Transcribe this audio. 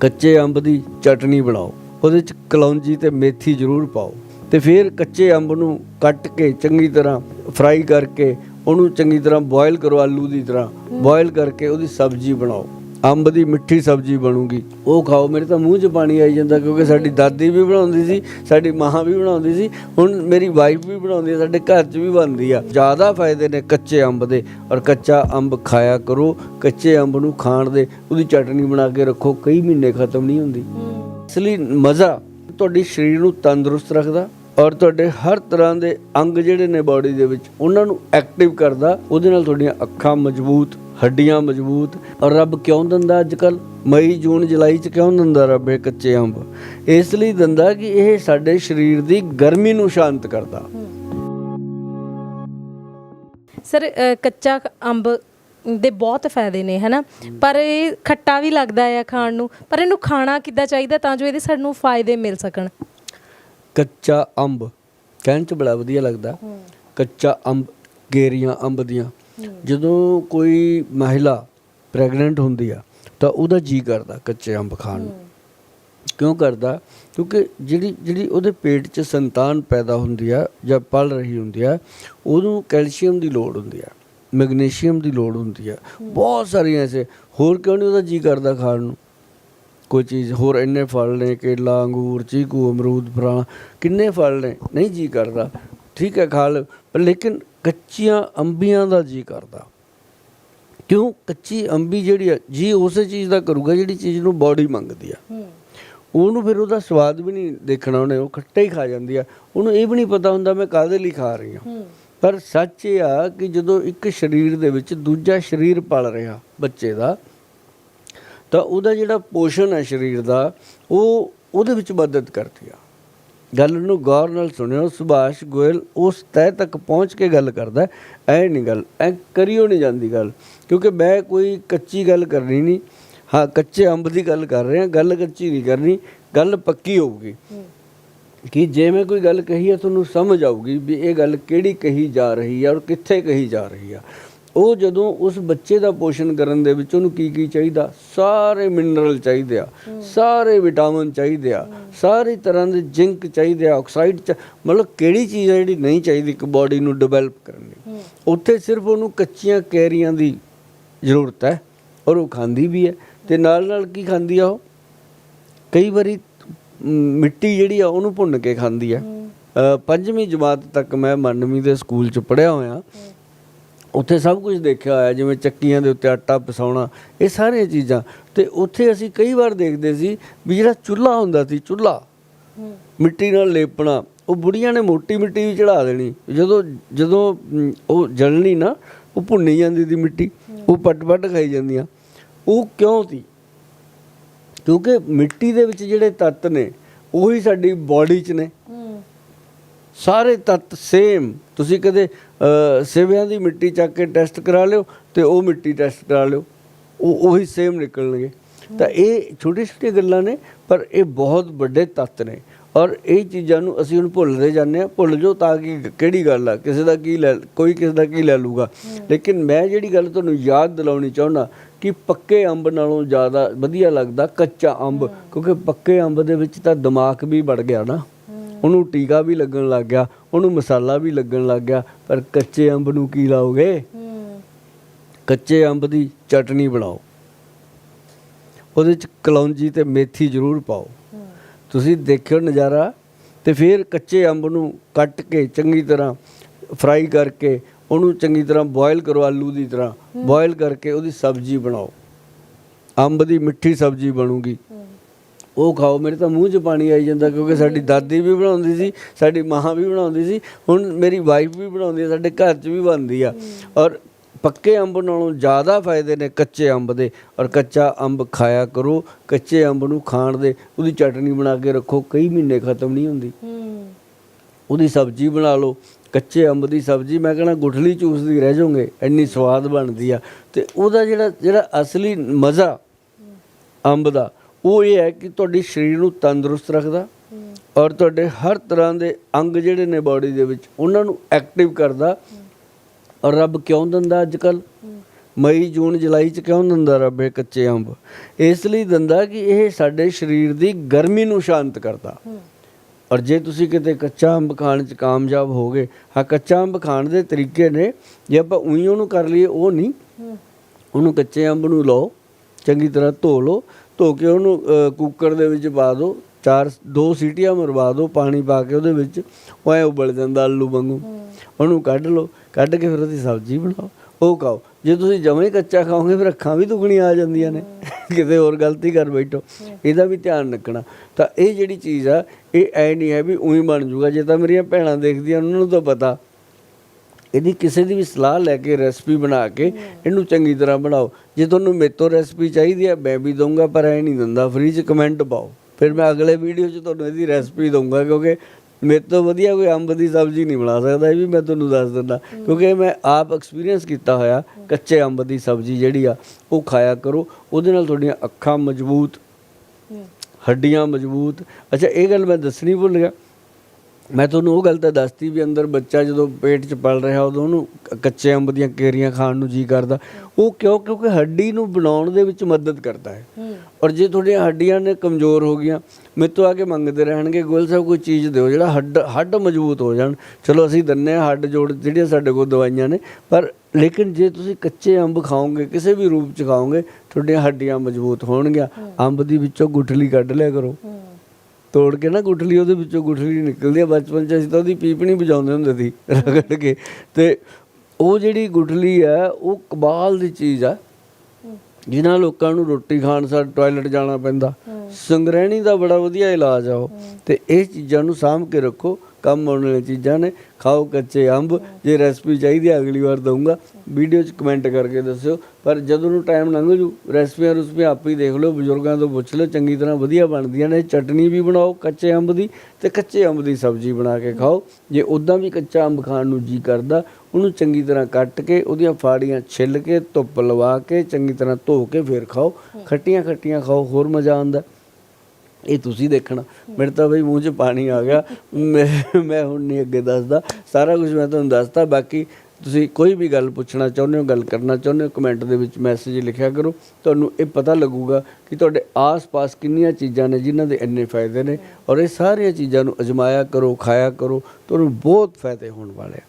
ਕੱਚੇ ਅੰਬ ਦੀ ਚਟਨੀ ਬਣਾਓ ਉਹਦੇ ਚ ਕਲੌਂਜੀ ਤੇ ਮੇਥੀ ਜ਼ਰੂਰ ਪਾਓ ਤੇ ਫਿਰ ਕੱਚੇ ਅੰਬ ਨੂੰ ਕੱਟ ਕੇ ਚੰਗੀ ਤਰ੍ਹਾਂ ਫਰਾਈ ਕਰਕੇ ਉਹਨੂੰ ਚੰਗੀ ਤਰ੍ਹਾਂ ਬੋਇਲ ਕਰੋ ਆਲੂ ਦੀ ਤਰ੍ਹਾਂ ਬੋਇਲ ਕਰਕੇ ਉਹਦੀ ਸਬਜ਼ੀ ਬਣਾਓ। ਅੰਬ ਦੀ ਮਿੱਠੀ ਸਬਜ਼ੀ ਬਣੂਗੀ। ਉਹ ਖਾਓ, ਮੇਰੇ ਤਾਂ ਮੂੰਹ 'ਚ ਪਾਣੀ ਆਈ ਜਾਂਦਾ ਕਿਉਂਕਿ ਸਾਡੀ ਦਾਦੀ ਵੀ ਬਣਾਉਂਦੀ ਸੀ, ਸਾਡੀ ਮਾਂ ਵੀ ਬਣਾਉਂਦੀ ਸੀ, ਹੁਣ ਮੇਰੀ ਵਾਈਫ ਵੀ ਬਣਾਉਂਦੀ ਹੈ ਸਾਡੇ ਘਰ 'ਚ ਵੀ ਬਣਦੀ ਆ। ਜ਼ਿਆਦਾ ਫਾਇਦੇ ਨੇ ਕੱਚੇ ਅੰਬ ਦੇ ਔਰ ਕੱਚਾ ਅੰਬ ਖਾਇਆ ਕਰੋ, ਕੱਚੇ ਅੰਬ ਨੂੰ ਖਾਣ ਦੇ, ਉਹਦੀ ਚਟਨੀ ਬਣਾ ਕੇ ਰੱਖੋ, ਕਈ ਮਹੀਨੇ ਖਤਮ ਨਹੀਂ ਹੁੰਦੀ। ਇਸ ਲਈ ਮਜ਼ਾ ਤੁਹਾਡੀ ਸਰੀਰ ਨੂੰ ਤੰਦਰੁਸਤ ਰੱਖਦਾ ਔਰ ਤੁਹਾਡੇ ਹਰ ਤਰ੍ਹਾਂ ਦੇ ਅੰਗ ਜਿਹੜੇ ਨੇ ਬਾਡੀ ਦੇ ਵਿੱਚ, ਉਹਨਾਂ ਨੂੰ ਐਕਟਿਵ ਕਰਦਾ, ਉਹਦੇ ਨਾਲ ਤੁਹਾਡੀਆਂ ਅੱਖਾਂ ਮਜ਼ਬੂਤ ਹੱਡੀਆਂ ਮਜ਼ਬੂਤ। ਔਰ ਰੱਬ ਕਿਉਂ ਦਿੰਦਾ ਅੱਜ ਕੱਲ ਮਈ ਜੂਨ ਜੁਲਾਈ ਚ ਕਿਉਂ ਦਿੰਦਾ ਰੱਬ ਇਹ ਕੱਚੇ ਅੰਬ? ਇਸ ਲਈ ਦਿੰਦਾ ਕਿ ਇਹ ਸਾਡੇ ਸਰੀਰ ਦੀ ਗਰਮੀ ਨੂੰ ਸ਼ਾਂਤ ਕਰਦਾ। ਸਰ ਕੱਚਾ ਅੰਬ ਦੇ ਬਹੁਤ ਫਾਇਦੇ ਨੇ ਹਨਾ? ਪਰ ਇਹ ਖੱਟਾ ਵੀ ਲੱਗਦਾ ਹੈ ਖਾਣ ਨੂੰ। ਪਰ ਇਹਨੂੰ ਖਾਣਾ ਕਿੱਦਾਂ ਚਾਹੀਦਾ ਤਾਂ ਜੋ ਇਹਦੇ ਸਾਨੂੰ ਫਾਇਦੇ ਮਿਲ ਸਕਣ? ਕੱਚਾ ਅੰਬ। ਕਹਿਣ ਚ ਬੜਾ ਵਧੀਆ ਲੱਗਦਾ। ਕੱਚਾ ਅੰਬ ਗੇਰੀਆਂ ਅੰਬ ਦੀਆਂ। ਜਦੋਂ ਕੋਈ ਮਹਿਲਾ ਪ੍ਰੈਗਨੈਂਟ ਹੁੰਦੀ ਆ ਤਾਂ ਉਹਦਾ ਜੀ ਕਰਦਾ ਕੱਚੇ ਅੰਬ ਖਾਣ ਨੂੰ। ਕਿਉਂ ਕਰਦਾ? ਕਿਉਂਕਿ ਜਿਹੜੀ ਜਿਹੜੀ ਉਹਦੇ ਪੇਟ 'ਚ ਸੰਤਾਨ ਪੈਦਾ ਹੁੰਦੀ ਆ ਜਾਂ ਪਲ ਰਹੀ ਹੁੰਦੀ ਆ ਉਹਨੂੰ ਕੈਲਸ਼ੀਅਮ ਦੀ ਲੋੜ ਹੁੰਦੀ ਆ ਮੈਗਨੀਸ਼ੀਅਮ ਦੀ ਲੋੜ ਹੁੰਦੀ ਆ। ਬਹੁਤ ਸਾਰੀਆਂ ਐਸੇ ਹੋਰ ਕਿਉਂ ਨਹੀਂ ਉਹਦਾ ਜੀ ਕਰਦਾ ਖਾਣ ਨੂੰ? ਕੋਈ ਚੀਜ਼ ਹੋਰ ਇੰਨੇ ਫਲ ਨੇ ਕੇਲਾ ਅੰਗੂਰ ਚੀਕੂ ਅਮਰੂਦ ਫਰਾਂ ਕਿੰਨੇ ਫਲ ਨੇ? ਨਹੀਂ ਜੀ ਕਰਦਾ। ਠੀਕ ਹੈ ਖਾ ਲਓ। ਪਰ ਲੇਕਿਨ ਕੱਚੀਆਂ ਅੰਬੀਆਂ ਦਾ ਜੀ ਕਰਦਾ। ਕਿਉਂ? ਕੱਚੀ ਅੰਬੀ ਜਿਹੜੀ ਆ ਜੀ ਉਸੇ ਚੀਜ਼ ਦਾ ਕਰੂਗਾ ਜਿਹੜੀ ਚੀਜ਼ ਨੂੰ ਬਾਡੀ ਮੰਗਦੀ ਆ। ਉਹਨੂੰ ਫਿਰ ਉਹਦਾ ਸਵਾਦ ਵੀ ਨਹੀਂ ਦੇਖਣਾ ਉਹਨੇ ਉਹ ਖੱਟਾ ਹੀ ਖਾ ਜਾਂਦੀ ਆ। ਉਹਨੂੰ ਇਹ ਵੀ ਨਹੀਂ ਪਤਾ ਹੁੰਦਾ ਮੈਂ ਕਾਹਦੇ ਲਈ ਖਾ ਰਹੀ ਹਾਂ। ਪਰ ਸੱਚ ਇਹ ਆ ਕਿ ਜਦੋਂ ਇੱਕ ਸਰੀਰ ਦੇ ਵਿੱਚ ਦੂਜਾ ਸਰੀਰ ਪਲ ਰਿਹਾ ਬੱਚੇ ਦਾ ਤਾਂ ਉਹਦਾ ਜਿਹੜਾ ਪੋਸ਼ਣ ਹੈ ਸਰੀਰ ਦਾ ਉਹ ਉਹਦੇ ਵਿੱਚ ਮਦਦ ਕਰਦੀ ਆ। ਗੱਲ ਨੂੰ ਗੌਰ ਨਾਲ ਸੁਣਿਓ ਸੁਭਾਸ਼ ਗੋਇਲ ਉਸ ਤਹਿ ਤੱਕ ਪਹੁੰਚ ਕੇ ਗੱਲ ਕਰਦਾ ਐ ਨਹੀਂ ਗੱਲ ਐ ਕਰਿਓ ਨਹੀਂ ਜਾਂਦੀ ਗੱਲ ਕਿਉਂਕਿ ਮੈਂ ਕੋਈ ਕੱਚੀ ਗੱਲ ਕਰਨੀ ਨਹੀਂ। ਹਾਂ ਕੱਚੇ ਅੰਬ ਦੀ ਗੱਲ ਕਰ ਰਹੇ ਹਾਂ ਗੱਲ ਕੱਚੀ ਨਹੀਂ ਕਰਨੀ ਗੱਲ ਪੱਕੀ ਹੋਊਗੀ। ਕਿ ਜੇ ਮੈਂ ਕੋਈ ਗੱਲ ਕਹੀ ਹੈ ਤੁਹਾਨੂੰ ਸਮਝ ਆਊਗੀ ਵੀ ਇਹ ਗੱਲ ਕਿਹੜੀ ਕਹੀ ਜਾ ਰਹੀ ਹੈ ਔਰ ਕਿੱਥੇ ਕਹੀ ਜਾ ਰਹੀ ਆ ਉਹ ਜਦੋਂ ਉਸ ਬੱਚੇ ਦਾ ਪੋਸ਼ਣ ਕਰਨ ਦੇ ਵਿੱਚ ਉਹਨੂੰ ਕੀ ਕੀ ਚਾਹੀਦਾ? ਸਾਰੇ ਮਿਨਰਲ ਚਾਹੀਦੇ ਆ ਸਾਰੇ ਵਿਟਾਮਿਨ ਚਾਹੀਦੇ ਆ ਸਾਰੀ ਤਰ੍ਹਾਂ ਦੇ ਜ਼ਿੰਕ ਚਾਹੀਦੇ ਆ ਆਕਸਾਈਡ ਚ ਮਤਲਬ ਕਿਹੜੀ ਚੀਜ਼ ਹੈ ਜਿਹੜੀ ਨਹੀਂ ਚਾਹੀਦੀ ਇੱਕ ਬਾਡੀ ਨੂੰ ਡਿਵੈਲਪ ਕਰਨ ਲਈ? ਉੱਥੇ ਸਿਰਫ ਉਹਨੂੰ ਕੱਚੀਆਂ ਕੈਰੀਆਂ ਦੀ ਜ਼ਰੂਰਤ ਹੈ ਔਰ ਉਹ ਖਾਂਦੀ ਵੀ ਹੈ ਤੇ ਨਾਲ ਨਾਲ ਕੀ ਖਾਂਦੀ ਆ ਉਹ? ਕਈ ਵਾਰੀ ਮਿੱਟੀ ਜਿਹੜੀ ਆ ਉਹਨੂੰ ਭੁੰਨ ਕੇ ਖਾਂਦੀ ਆ ਪੰਜਵੀਂ ਜਮਾਤ ਤੱਕ ਮੈਂ ਮੰਨਵੀਂ ਦੇ ਸਕੂਲ ਚ ਪੜਿਆ ਹੋਇਆ। ਉੱਥੇ ਸਭ ਕੁਝ ਦੇਖਿਆ ਹੋਇਆ ਜਿਵੇਂ ਚੱਕੀਆਂ ਦੇ ਉੱਤੇ ਆਟਾ ਪਿਸਾਉਣਾ ਇਹ ਸਾਰੀਆਂ ਚੀਜ਼ਾਂ। ਤੇ ਉੱਥੇ ਅਸੀਂ ਕਈ ਵਾਰ ਦੇਖਦੇ ਸੀ ਵੀ ਜਿਹੜਾ ਚੁੱਲ੍ਹਾ ਹੁੰਦਾ ਸੀ ਚੁੱਲ੍ਹਾ ਮਿੱਟੀ ਨਾਲ ਲੇਪਣਾ ਉਹ ਬੁੜੀਆਂ ਨੇ ਮੋਟੀ ਮਿੱਟੀ ਵੀ ਚੜਾ ਦੇਣੀ। ਜਦੋਂ ਜਦੋਂ ਉਹ ਜਲਣੀ ਨਾ ਉਹ ਭੁੰਨੀ ਜਾਂਦੀ ਦੀ ਮਿੱਟੀ ਉਹ ਪਟ-ਪਟ ਖਾਈ ਜਾਂਦੀਆਂ। ਉਹ ਕਿਉਂ ਸੀ? ਕਿਉਂਕਿ ਮਿੱਟੀ ਦੇ ਵਿੱਚ ਜਿਹੜੇ ਤੱਤ ਨੇ ਉਹੀ ਸਾਡੀ ਬਾਡੀ 'ਚ ਨੇ। ਸਾਰੇ ਤੱਤ ਸੇਮ ਤੁਸੀਂ ਕਦੇ ਅ, ਸਿਵਿਆਂ ਦੀ ਮਿੱਟੀ ਚੱਕ ਕੇ ਟੈਸਟ ਕਰਾ ਲਿਓ ਤੇ ਉਹ ਮਿੱਟੀ ਟੈਸਟ ਕਰਾ ਲਿਓ। ਉਹ ਉਹੀ ਸੇਮ ਨਿਕਲਣਗੇ। ਤਾਂ ਇਹ ਛੋਟੀ ਛੋਟੀ ਗੱਲਾਂ ਨੇ ਪਰ ਇਹ ਬਹੁਤ ਵੱਡੇ ਤੱਤ ਨੇ। ਔਰ ਇਹ ਚੀਜ਼ਾਂ ਨੂੰ ਅਸੀਂ ਹੁਣ ਭੁੱਲਦੇ ਜਾਂਦੇ ਆ ਭੁੱਲ ਜਾਓ ਤਾਂ ਕਿ ਕਿਹੜੀ ਗੱਲ ਆ? ਕਿਸੇ ਦਾ ਕੀ ਲੈ ਕੋਈ ਕਿਸੇ ਦਾ ਕੀ ਲੈ ਲੂਗਾ ਲੇਕਿਨ ਮੈਂ ਜਿਹੜੀ ਗੱਲ ਤੁਹਾਨੂੰ ਯਾਦ ਦਿਲਾਉਣੀ ਚਾਹੁੰਦਾ ਕਿ ਪੱਕੇ ਅੰਬ ਨਾਲੋਂ ਜ਼ਿਆਦਾ ਵਧੀਆ ਲੱਗਦਾ ਕੱਚਾ ਅੰਬ। ਕਿਉਂਕਿ ਪੱਕੇ ਅੰਬ ਦੇ ਵਿੱਚ ਤਾਂ ਦਿਮਾਗ ਵੀ ਵੜ ਗਿਆ ਨਾ। ਉਹਨੂੰ ਟੀਕਾ ਵੀ ਲੱਗਣ ਲੱਗ ਗਿਆ, ਉਹਨੂੰ ਮਸਾਲਾ ਵੀ ਲੱਗਣ ਲੱਗ ਗਿਆ, ਪਰ ਕੱਚੇ ਅੰਬ ਨੂੰ ਕੀ ਲਾਓਗੇ? ਕੱਚੇ ਅੰਬ ਦੀ ਚਟਨੀ ਬਣਾਓ। ਉਹਦੇ ਚ ਕਲੌਂਜੀ ਤੇ ਮੇਥੀ ਜ਼ਰੂਰ ਪਾਓ। ਤੁਸੀਂ ਦੇਖਿਓ ਨਜ਼ਾਰਾ, ਤੇ ਫਿਰ ਕੱਚੇ ਅੰਬ ਨੂੰ ਕੱਟ ਕੇ ਚੰਗੀ ਤਰ੍ਹਾਂ ਫਰਾਈ ਕਰਕੇ ਉਹਨੂੰ ਚੰਗੀ ਤਰ੍ਹਾਂ ਬੋਇਲ ਕਰੋ ਆਲੂ ਦੀ ਤਰ੍ਹਾਂ। ਬੋਇਲ ਕਰਕੇ ਉਹਦੀ ਸਬਜ਼ੀ ਬਣਾਓ। ਅੰਬ ਦੀ ਮਿੱਠੀ ਸਬਜ਼ੀ ਬਣੂਗੀ। ਉਹ ਖਾਓ ਮੇਰੇ ਤਾਂ ਮੂੰਹ 'ਚ ਪਾਣੀ ਆਈ ਜਾਂਦਾ ਕਿਉਂਕਿ ਸਾਡੀ ਦਾਦੀ ਵੀ ਬਣਾਉਂਦੀ ਸੀ ਸਾਡੀ ਮਾਂ ਵੀ ਬਣਾਉਂਦੀ ਸੀ ਹੁਣ ਮੇਰੀ ਵਾਈਫ ਵੀ ਬਣਾਉਂਦੀ ਹੈ ਸਾਡੇ ਘਰ 'ਚ ਵੀ ਬਣਦੀ ਆ। ਔਰ ਪੱਕੇ ਅੰਬ ਨਾਲੋਂ ਜ਼ਿਆਦਾ ਫਾਇਦੇ ਨੇ ਕੱਚੇ ਅੰਬ ਦੇ। ਔਰ ਕੱਚਾ ਅੰਬ ਖਾਇਆ ਕਰੋ ਕੱਚੇ ਅੰਬ ਨੂੰ ਖਾਣ ਦੇ ਉਹਦੀ ਚਟਨੀ ਬਣਾ ਕੇ ਰੱਖੋ ਕਈ ਮਹੀਨੇ ਖਤਮ ਨਹੀਂ ਹੁੰਦੀ। ਉਹਦੀ ਸਬਜ਼ੀ ਬਣਾ ਲਓ ਕੱਚੇ ਅੰਬ ਦੀ ਸਬਜ਼ੀ ਮੈਂ ਕਹਿੰਦਾ ਗੁਠਲੀ ਚੂਸਦੀ ਰਹਿ ਜਾਓਗੇ ਇੰਨੀ ਸਵਾਦ ਬਣਦੀ ਆ। ਤੇ ਉਹਦਾ ਜਿਹੜਾ ਜਿਹੜਾ ਅਸਲੀ ਮਜ਼ਾ ਅੰਬ ਦਾ ਉਹ ਇਹ ਹੈ ਕਿ ਤੁਹਾਡੀ ਸਰੀਰ ਨੂੰ ਤੰਦਰੁਸਤ ਰੱਖਦਾ ਔਰ ਤੁਹਾਡੇ ਹਰ ਤਰ੍ਹਾਂ ਦੇ ਅੰਗ ਜਿਹੜੇ ਨੇ ਬਾਡੀ ਦੇ ਵਿੱਚ, ਉਹਨਾਂ ਨੂੰ ਐਕਟਿਵ ਕਰਦਾ। ਔਰ ਰੱਬ ਕਿਉਂ ਦਿੰਦਾ ਅੱਜ ਕੱਲ ਮਈ, ਜੂਨ, ਜੁਲਾਈ ਚ ਕਿਉਂ ਦਿੰਦਾ ਰੱਬ ਇਹ ਕੱਚੇ ਅੰਬ? ਇਸ ਲਈ ਦਿੰਦਾ ਕਿ ਇਹ ਸਾਡੇ ਸਰੀਰ ਦੀ ਗਰਮੀ ਨੂੰ ਸ਼ਾਂਤ ਕਰਦਾ। ਔਰ ਜੇ ਤੁਸੀਂ ਕਿਤੇ ਕੱਚਾ ਅੰਬ ਖਾਣ ਚ ਕਾਮਯਾਬ ਹੋਗੇ ਹਾਂ ਕੱਚਾ ਅੰਬ ਖਾਣ ਦੇ ਤਰੀਕੇ ਨੇ, ਜੇ ਆਪਾਂ ਉਹੀ ਉਹਨੂੰ ਕਰ ਲਈਏ, ਉਹ ਨਹੀਂ। ਉਹਨੂੰ ਕੱਚੇ ਅੰਬ ਨੂੰ ਲਓ। ਚੰਗੀ ਤਰ੍ਹਾਂ ਧੋ ਲਓ ਧੋ ਕੇ ਉਹਨੂੰ ਕੁੱਕਰ ਦੇ ਵਿੱਚ ਪਾ ਦਿਓ ਚਾਰ ਦੋ ਸੀਟੀਆਂ ਮਰਵਾ ਦਿਓ ਪਾਣੀ ਪਾ ਕੇ ਉਹਦੇ ਵਿੱਚ ਉਹ ਐ ਉਬਲ ਜਾਂਦਾ ਆਲੂ ਵਾਂਗੂ। ਉਹਨੂੰ ਕੱਢ ਲਓ ਕੱਢ ਕੇ ਫਿਰ ਉਹਦੀ ਸਬਜ਼ੀ ਬਣਾਓ ਉਹ ਖਾਓ। ਜੇ ਤੁਸੀਂ ਜਮਾਂ ਕੱਚਾ ਖਾਓਗੇ ਫਿਰ ਅੱਖਾਂ ਵੀ ਦੁਗਣੀਆਂ ਆ ਜਾਂਦੀਆਂ ਨੇ। ਕਿਤੇ ਹੋਰ ਗਲਤੀ ਕਰ ਬੈਠੋ। ਇਹਦਾ ਵੀ ਧਿਆਨ ਰੱਖਣਾ। ਤਾਂ ਇਹ ਜਿਹੜੀ ਚੀਜ਼ ਆ ਇਹ ਐ ਨਹੀਂ ਹੈ ਵੀ ਉਹੀ ਬਣ ਜੂਗਾ। ਜੇ ਤਾਂ ਮੇਰੀਆਂ ਭੈਣਾਂ ਦੇਖਦੀਆਂ ਉਹਨਾਂ ਨੂੰ ਤਾਂ ਪਤਾ। ਇਹਦੀ ਕਿਸੇ ਦੀ ਵੀ ਸਲਾਹ ਲੈ ਕੇ ਰੈਸਪੀ ਬਣਾ ਕੇ ਇਹਨੂੰ ਚੰਗੀ ਤਰ੍ਹਾਂ ਬਣਾਓ। ਜੇ ਤੁਹਾਨੂੰ ਮੇਰੇ ਤੋਂ ਰੈਸਪੀ ਚਾਹੀਦੀ ਹੈ ਮੈਂ ਵੀ ਦਊਂਗਾ ਪਰ ਐ ਨਹੀਂ ਦਿੰਦਾ। ਫ੍ਰੀ ਚ ਕਮੈਂਟ ਪਾਓ। ਫਿਰ ਮੈਂ ਅਗਲੇ ਵੀਡੀਓ 'ਚ ਤੁਹਾਨੂੰ ਇਹਦੀ ਰੈਸਪੀ ਦਊਂਗਾ ਕਿਉਂਕਿ ਮੇਰੇ ਤੋਂ ਵਧੀਆ ਕੋਈ ਅੰਬ ਦੀ ਸਬਜ਼ੀ ਨਹੀਂ ਬਣਾ ਸਕਦਾ। ਇਹ ਵੀ ਮੈਂ ਤੁਹਾਨੂੰ ਦੱਸ ਦਿੰਦਾ। ਕਿਉਂਕਿ ਮੈਂ ਆਪ ਐਕਸਪੀਰੀਅੰਸ ਕੀਤਾ ਹੋਇਆ ਕੱਚੇ ਅੰਬ ਦੀ ਸਬਜ਼ੀ ਜਿਹੜੀ ਆ ਉਹ ਖਾਇਆ ਕਰੋ। ਉਹਦੇ ਨਾਲ ਤੁਹਾਡੀਆਂ ਅੱਖਾਂ ਮਜ਼ਬੂਤ ਹੱਡੀਆਂ ਮਜ਼ਬੂਤ। ਅੱਛਾ ਇਹ ਗੱਲ ਮੈਂ ਦੱਸਣੀ ਭੁੱਲ ਗਿਆ। ਮੈਂ ਤੁਹਾਨੂੰ ਉਹ ਗੱਲ ਤਾਂ ਦੱਸਤੀ ਵੀ ਅੰਦਰ ਬੱਚਾ ਜਦੋਂ ਪੇਟ 'ਚ ਪਲ ਰਿਹਾ ਉਦੋਂ ਉਹਨੂੰ ਕੱਚੇ ਅੰਬ ਦੀਆਂ ਕੇਰੀਆਂ ਖਾਣ ਨੂੰ ਜੀ ਕਰਦਾ। ਉਹ ਕਿਉਂ? ਕਿਉਂਕਿ ਹੱਡੀ ਨੂੰ ਬਣਾਉਣ ਦੇ ਵਿੱਚ ਮਦਦ ਕਰਦਾ ਹੈ। ਔਰ ਜੇ ਤੁਹਾਡੀਆਂ ਹੱਡੀਆਂ ਨੇ ਕਮਜ਼ੋਰ ਹੋ ਗਈਆਂ ਮੇਰੇ ਤੋਂ ਆ ਕੇ ਮੰਗਦੇ ਰਹਿਣਗੇ। ਗੋਲ ਸਾਹਿਬ ਕੋਈ ਚੀਜ਼ ਦਿਓ ਜਿਹੜਾ ਹੱਡ ਹੱਡ ਮਜ਼ਬੂਤ ਹੋ ਜਾਣ। ਚਲੋ ਅਸੀਂ ਦਿੰਨੇ ਆ ਹੱਡ ਜੋੜ ਜਿਹੜੀਆਂ ਸਾਡੇ ਕੋਲ ਦਵਾਈਆਂ ਨੇ। ਪਰ ਲੇਕਿਨ ਜੇ ਤੁਸੀਂ ਕੱਚੇ ਅੰਬ ਖਾਓਗੇ ਕਿਸੇ ਵੀ ਰੂਪ 'ਚ ਖਾਓਗੇ ਤੁਹਾਡੀਆਂ ਹੱਡੀਆਂ ਮਜ਼ਬੂਤ ਹੋਣਗੀਆਂ। ਅੰਬ ਦੀ ਵਿੱਚੋਂ ਗੁਠਲੀ ਕੱਢ ਲਿਆ ਕਰੋ। ਤੋੜ ਕੇ ਨਾ ਗੁਠਲੀ ਉਹਦੇ ਵਿੱਚੋਂ ਗੁਠਲੀ ਨਿਕਲਦੀ ਆ। ਬਚਪਨ ਚ ਅਸੀਂ ਤਾਂ ਉਹਦੀ ਪੀਪਣੀ ਵਜਾਉਂਦੇ ਹੁੰਦੇ ਸੀ ਰਗੜ ਕੇ। ਤੇ ਉਹ ਜਿਹੜੀ ਗੁਠਲੀ ਆ ਉਹ ਕਮਾਲ ਦੀ ਚੀਜ਼ ਆ ਜਿਨ੍ਹਾਂ ਲੋਕਾਂ ਨੂੰ ਰੋਟੀ ਖਾਣ ਸਾਰ ਟਾਇਲਟ ਜਾਣਾ ਪੈਂਦਾ। ਸੰਗਰਹਿਣੀ ਦਾ ਬੜਾ ਵਧੀਆ ਇਲਾਜ ਆ ਉਹ। ਤੇ ਇਹ ਚੀਜ਼ਾਂ ਨੂੰ ਸਾਂਭ ਕੇ ਰੱਖੋ। ਕੰਮ ਆਉਣ ਵਾਲੀਆਂ ਚੀਜ਼ਾਂ ਨੇ, ਖਾਓ ਕੱਚੇ ਅੰਬ, ਜੇ ਰੈਸਪੀ ਚਾਹੀਦੀ ਹੈ ਅਗਲੀ ਵਾਰ ਦਊਂਗਾ। ਵੀਡੀਓ 'ਚ ਕਮੈਂਟ ਕਰਕੇ ਦੱਸਿਓ, ਪਰ ਜਦੋਂ ਨੂੰ ਟਾਈਮ ਲੰਘ ਜੂ, ਰੈਸਪੀਆਂ ਰੁਸਪੀਆਂ ਆਪ ਹੀ ਦੇਖ ਲਓ, ਬਜ਼ੁਰਗਾਂ ਤੋਂ ਪੁੱਛ ਲਓ, ਚੰਗੀ ਤਰ੍ਹਾਂ ਵਧੀਆ ਬਣਦੀਆਂ ਨੇ, ਚਟਨੀ ਵੀ ਬਣਾਓ, ਕੱਚੇ ਅੰਬ ਦੀ ਤੇ ਕੱਚੇ ਅੰਬ ਦੀ ਸਬਜ਼ੀ ਬਣਾ ਕੇ ਖਾਓ। ਜੇ ਉਦਾਂ ਵੀ ਕੱਚਾ ਅੰਬ ਖਾਣ ਨੂੰ ਜੀ ਕਰਦਾ, ਉਹਨੂੰ ਚੰਗੀ ਤਰ੍ਹਾਂ ਕੱਟ ਕੇ, ਉਹਦੀਆਂ ਫਾੜੀਆਂ ਛਿੱਲ ਕੇ, ਧੁੱਪ ਲਵਾ ਕੇ, ਚੰਗੀ ਤਰ੍ਹਾਂ ਧੋ ਕੇ ਫੇਰ ਖਾਓ। ਖੱਟੀਆਂ ਖੱਟੀਆਂ ਖਾਓ, ਹੋਰ ਮਜ਼ਾ ਆਉਂਦਾ। ਇਹ ਤੁਸੀਂ ਦੇਖਣਾ। ਮੇਰੇ ਤਾਂ ਬਈ ਮੂੰਹ 'ਚ ਪਾਣੀ ਆ ਗਿਆ। ਮੈਂ ਮੈਂ ਹੁਣ ਨਹੀਂ ਅੱਗੇ ਦੱਸਦਾ। ਸਾਰਾ ਕੁਝ ਮੈਂ ਤੁਹਾਨੂੰ ਦੱਸਤਾ। ਬਾਕੀ ਤੁਸੀਂ ਕੋਈ ਵੀ ਗੱਲ ਪੁੱਛਣਾ ਚਾਹੁੰਦੇ ਹੋ, ਗੱਲ ਕਰਨਾ ਚਾਹੁੰਦੇ ਹੋ ਕਮੈਂਟ ਦੇ ਵਿੱਚ ਮੈਸੇਜ ਲਿਖਿਆ ਕਰੋ। ਤੁਹਾਨੂੰ ਇਹ ਪਤਾ ਲੱਗੂਗਾ ਕਿ ਤੁਹਾਡੇ ਆਸ-ਪਾਸ ਕਿੰਨੀਆਂ ਚੀਜ਼ਾਂ ਨੇ ਜਿਨ੍ਹਾਂ ਦੇ ਇੰਨੇ ਫਾਇਦੇ ਨੇ। ਔਰ ਇਹ ਸਾਰੀਆਂ ਚੀਜ਼ਾਂ ਨੂੰ ਅਜਮਾਇਆ ਕਰੋ, ਖਾਇਆ ਕਰੋ। ਤੁਹਾਨੂੰ ਬਹੁਤ ਫਾਇਦੇ ਹੋਣ ਵਾਲੇ ਆ।